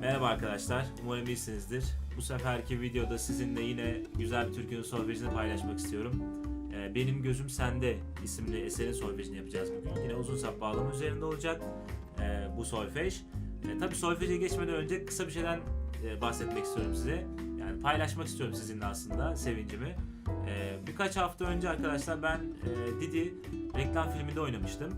Merhaba arkadaşlar, umarım iyisinizdir. Bu seferki videoda sizinle yine güzel bir türkünün solfejini paylaşmak istiyorum. Ee, Benim Gözüm Sende isimli eserin solfejini yapacağız bugün. Yine uzun sap bağlama üzerinde olacak ee, bu solfej. Ee, Tabii solfeje geçmeden önce kısa bir şeyden e, bahsetmek istiyorum size. Yani paylaşmak istiyorum sizinle aslında sevincimi. Birkaç hafta önce arkadaşlar ben e, Didi reklam filminde oynamıştım.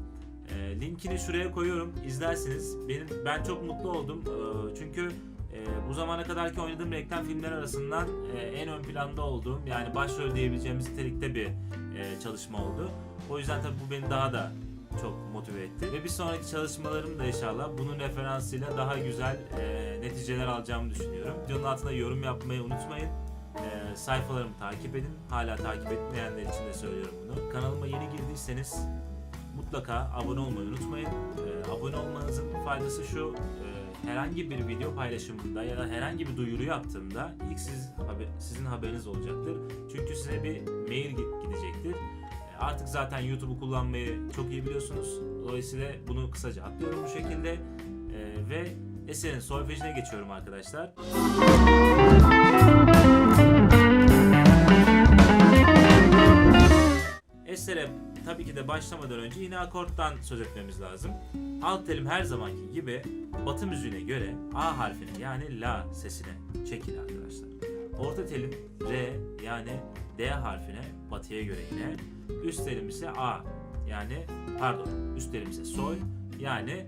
E, linkini şuraya koyuyorum. İzlersiniz. Benim ben çok mutlu oldum. E, çünkü e, bu zamana kadarki oynadığım reklam filmler arasından e, en ön planda olduğum yani başrol diyebileceğimiz nitelikte bir e, çalışma oldu. O yüzden tabii bu beni daha da çok motive etti. Ve bir sonraki çalışmalarım da inşallah bunun referansıyla daha güzel e, neticeler alacağımı düşünüyorum. Videonun altına yorum yapmayı unutmayın. E, sayfalarımı takip edin. Hala takip etmeyenler için de söylüyorum bunu. Kanalıma yeni girdiyseniz mutlaka abone olmayı unutmayın. Ee, abone olmanızın faydası şu. e, herhangi bir video paylaşımında ya da herhangi bir duyuru yaptığımda ilk siz haber, sizin haberiniz olacaktır. Çünkü size bir mail gi- gidecektir. E, artık zaten YouTube'u kullanmayı çok iyi biliyorsunuz. Dolayısıyla bunu kısaca atlıyorum bu şekilde. E, ve eserin solfejine geçiyorum arkadaşlar. Esere tabii ki de başlamadan önce yine akorttan söz etmemiz lazım. Alt telim her zamanki gibi batı müziğine göre A harfine yani La sesine çekil arkadaşlar. Orta telim R yani D harfine batıya göre yine. Üst telim ise A yani pardon üst telim ise Sol yani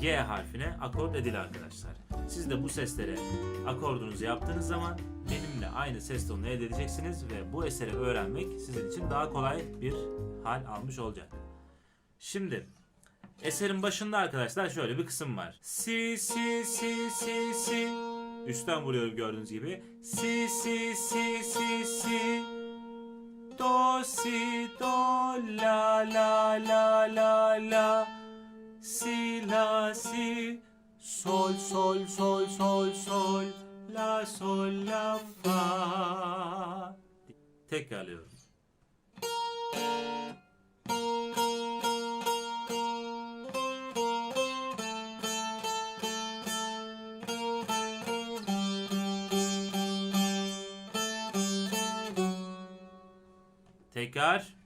G harfine akord edil arkadaşlar. Siz de bu seslere akordunuzu yaptığınız zaman benimle aynı ses tonunu elde edeceksiniz ve bu eseri öğrenmek sizin için daha kolay bir hal almış olacak. Şimdi eserin başında arkadaşlar şöyle bir kısım var. Si si si si si üstten vuruyorum gördüğünüz gibi. Si si si si si do si do la la la la la si la si sol sol sol sol sol la sol la fa tekrarlıyorum. Tekrar.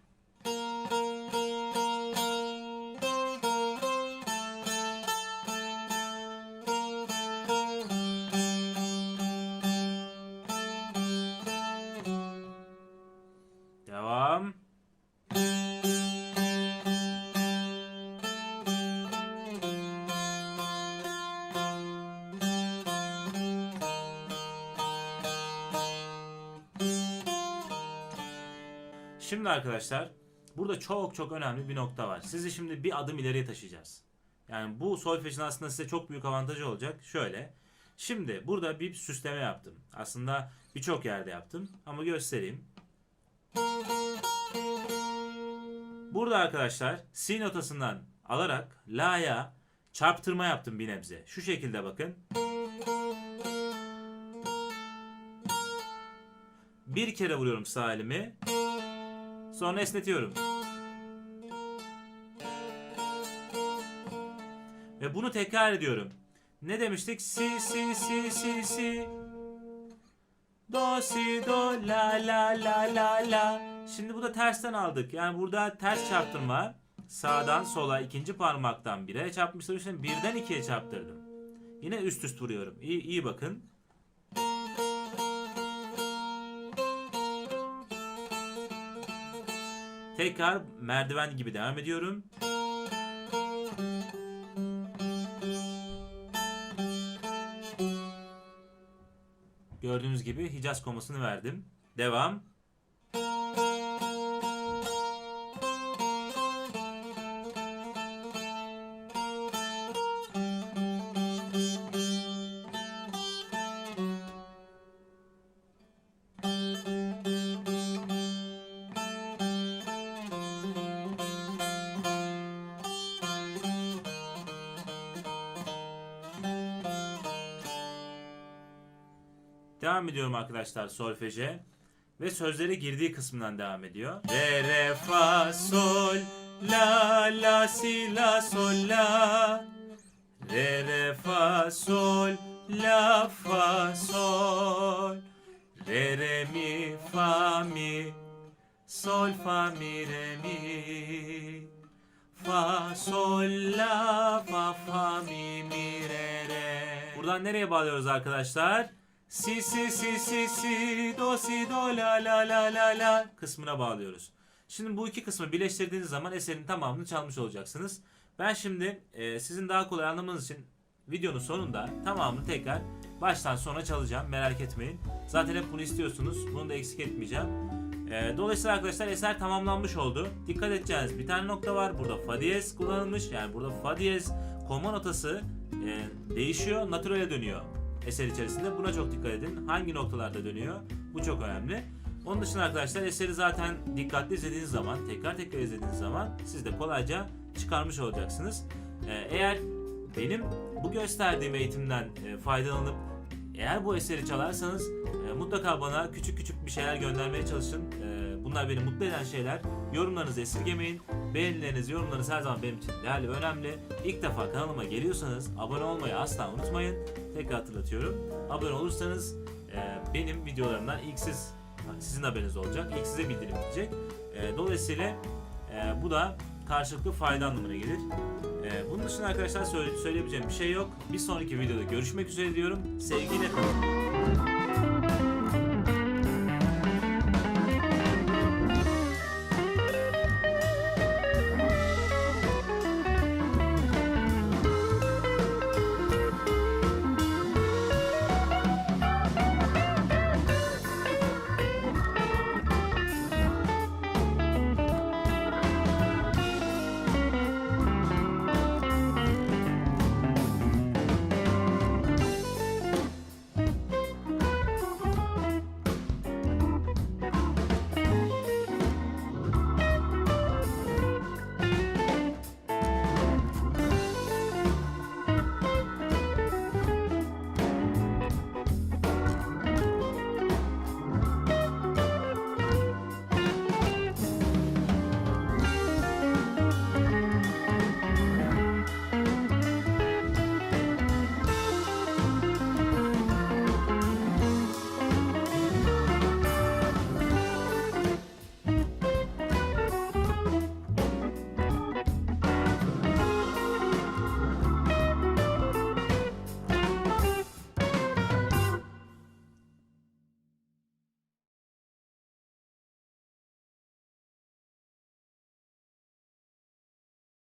Şimdi arkadaşlar burada çok çok önemli bir nokta var. Sizi şimdi bir adım ileriye taşıyacağız. Yani bu solfejin aslında size çok büyük avantajı olacak. Şöyle. Şimdi burada bir süsleme yaptım. Aslında birçok yerde yaptım ama göstereyim. Burada arkadaşlar si notasından alarak la'ya çarptırma yaptım bir nebze. Şu şekilde bakın. Bir kere vuruyorum sağ elimi. Sonra esnetiyorum. Ve bunu tekrar ediyorum. Ne demiştik? Si si si si si. Do si do la la la la la. Şimdi bu da tersten aldık. Yani burada ters çarptırma. Sağdan sola ikinci parmaktan bire çarpmıştım. Şimdi birden ikiye çarptırdım. Yine üst üst vuruyorum. İyi, iyi bakın. Tekrar merdiven gibi devam ediyorum. Gördüğünüz gibi Hicaz komasını verdim. Devam. Devam ediyorum arkadaşlar solfeje. Ve sözlere girdiği kısmından devam ediyor. Re, re, fa, sol, la, la, si, la, sol, la. Re re fa sol la fa sol Re re mi fa mi sol fa mi re mi Fa sol la fa fa mi mi re re Buradan nereye bağlıyoruz arkadaşlar? Si si si si si do si do la la la la la kısmına bağlıyoruz. Şimdi bu iki kısmı birleştirdiğiniz zaman eserin tamamını çalmış olacaksınız. Ben şimdi e, sizin daha kolay anlamanız için videonun sonunda tamamını tekrar baştan sona çalacağım. Merak etmeyin. Zaten hep bunu istiyorsunuz. Bunu da eksik etmeyeceğim. E, dolayısıyla arkadaşlar eser tamamlanmış oldu. Dikkat edeceğiniz bir tane nokta var. Burada fa diyez kullanılmış. Yani burada fa diyez koma notası e, değişiyor. Naturale dönüyor eser içerisinde. Buna çok dikkat edin. Hangi noktalarda dönüyor? Bu çok önemli. Onun dışında arkadaşlar eseri zaten dikkatli izlediğiniz zaman, tekrar tekrar izlediğiniz zaman siz de kolayca çıkarmış olacaksınız. Ee, eğer benim bu gösterdiğim eğitimden e, faydalanıp eğer bu eseri çalarsanız e, mutlaka bana küçük küçük bir şeyler göndermeye çalışın. E, bunlar beni mutlu eden şeyler. Yorumlarınızı esirgemeyin. Beğenileriniz, yorumlarınız her zaman benim için değerli ve önemli. İlk defa kanalıma geliyorsanız abone olmayı asla unutmayın. Tekrar hatırlatıyorum. Abone olursanız e, benim videolarımdan ilk siz sizin haberiniz olacak. İlk size bildirim gidecek. E, dolayısıyla e, bu da karşılıklı fayda anlamına gelir. E, bunun dışında arkadaşlar söyle, söyleyebileceğim bir şey yok. Bir sonraki videoda görüşmek üzere diyorum. Sevgiyle kalın.